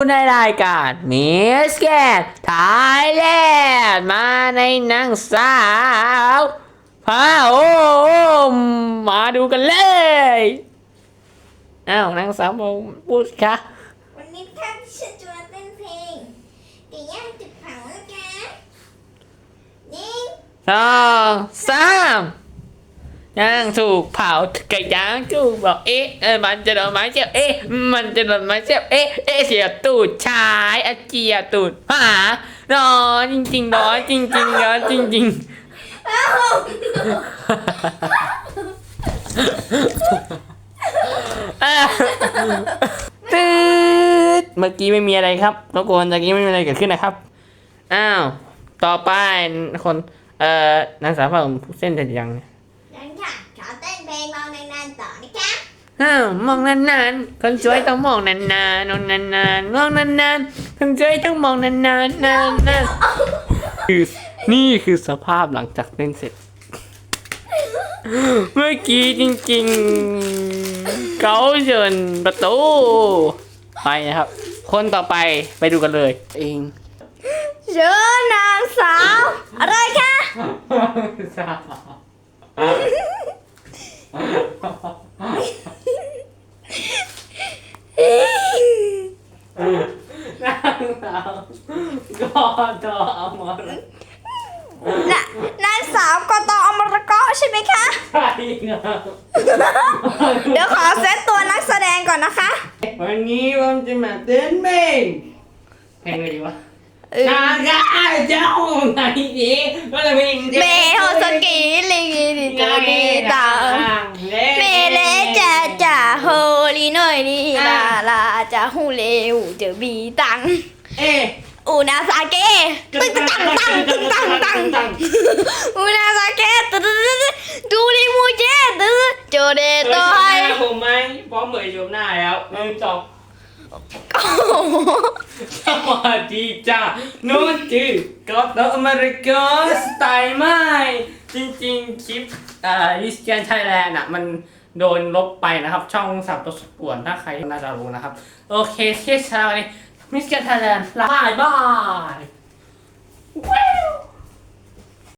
ในรายการมิสแกนไทยแลนด์มาในหนังสาวพาโอมมาดูกันเลยอ้าวนางสาวโมพูดค่ะวันนี้ท่านฉันจะมาเต้นเพลงไก่ย่างจุดเผานะคะนี่สองสาม ย่างถูกเผาไก่ย่างถูกบอกเอ๊ะมันจะโดนไม้เสียบเอ๊ะมันจะโดนไม้เสียบเอ๊ะเอ๊ะเสียบตูดชายอาเจียตูดหานอนจริงๆนอนจริงๆนอนจริงๆตืดเมื่อกี้ไม่มีอะไรครับทุกคนเมื่อกี้ไม่มีอะไรเกิดขึ้นนะครับอ้าวต่อไปคนเอ่อนางสาวผมเส้นจะยังเนั่ย นค่ะขอเต้นเพลงมองนานๆต่อนะคะอ้าวมองนานๆ คนสวยต้องมองนานๆมองนานๆมองนานๆคนสวยต้องมองนานๆนานๆคือนี่คือสภาพหลังจากเล่นเสร็จ เมื่อกี้จริงๆ เขาเชิญประตู ไปนะครับ คนต่อไปไปดูกันเลย เองเชิญนางสาว อะไรคะ ก็ต่อเอามาน่ะนางสาวกตอมรกอใช่ไหมคะ ใช่ครับเดี๋ยวขอเซตตัวนักแสดงก่อนนะคะ วันนี้ผมจะมาเต้นเพลงเพลงอะไรดีวะนากาเจ้าไหนดีก็จะเป็นเมโฮสกี ลิงดีตาดีตาเมเลจะจะโฮลีหน่อยนี่ลาลาจะฮูเลวจะบีตังเอ๊ะอูนาซาเกะตึ้งตังตังตึ้งตังตังอูนาซาเกะตึ้งตึ้งตึ้งดูดิมูเจตึ้งโจเดเคยโตชมหไอน้าผมไหมพร้อมเผยชมหน้าแล้วหนึ่งสองสวัสดีจ้าโน้ตจือก็ตอเมริกาสไตล์ใหม่ จริงๆ คลิปอ่าอิสเกียนไทยแลนด์อะ มันโดนลบไปนะครับ ช่องสับตัวสุดป่วนถ้าใครน่าจะรู้นะครับ โอเคเที่เช้านี้มิสเกียนไทยแลนด์ลาบายบาย